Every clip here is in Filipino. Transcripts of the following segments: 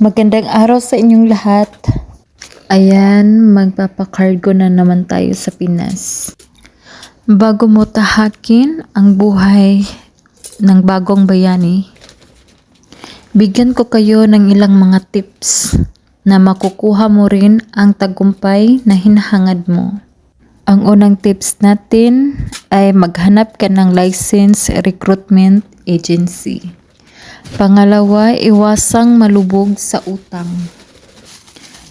Magandang araw sa inyong lahat. Ayan, magpapakargo na naman tayo sa Pinas. Bago mo tahakin ang buhay ng bagong bayani, bigyan ko kayo ng ilang mga tips na makukuha mo rin ang tagumpay na hinahangad mo. Ang unang tips natin ay maghanap ka ng license recruitment agency. Pangalawa, iwasang malubog sa utang.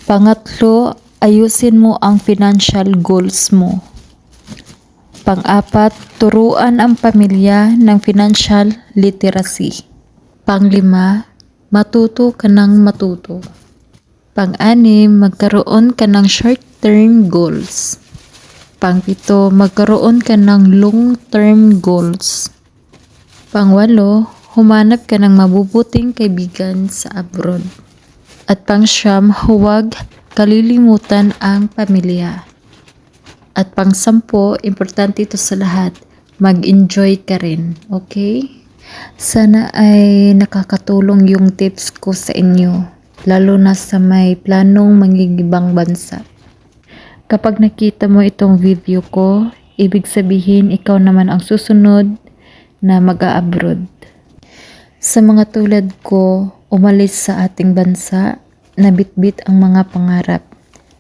Pangatlo, ayusin mo ang financial goals mo. Pang-apat, turuan ang pamilya ng financial literacy. Panglima, matuto ka ng matuto. Pang-anim, magkaroon ka ng short-term goals. Pangpito, magkaroon ka ng long-term goals. Pangwalo, humanap ka ng mabubuting kaibigan sa abroad. At pangsyam, huwag kalilimutan ang pamilya. At pangsampo, importante ito sa lahat, mag-enjoy ka rin, okay? Sana ay nakakatulong yung tips ko sa inyo, lalo na sa may planong mangigibang bansa. Kapag nakita mo itong video ko, ibig sabihin ikaw naman ang susunod na mag-a-abroad. Sa mga tulad ko, umalis sa ating bansa, nabitbit ang mga pangarap.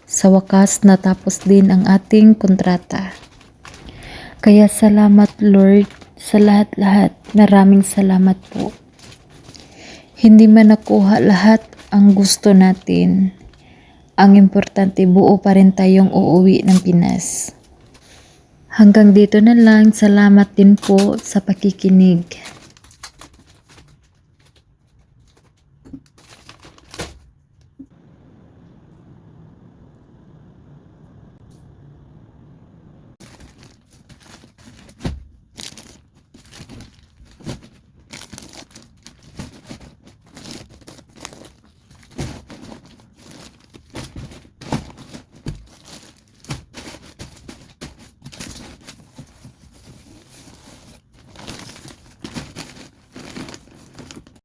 Sa wakas, natapos din ang ating kontrata. Kaya salamat Lord sa lahat-lahat. Maraming salamat po. Hindi man nakuha lahat ang gusto natin. Ang importante, buo pa rin tayong uuwi ng Pinas. Hanggang dito na lang. Salamat din po sa pakikinig.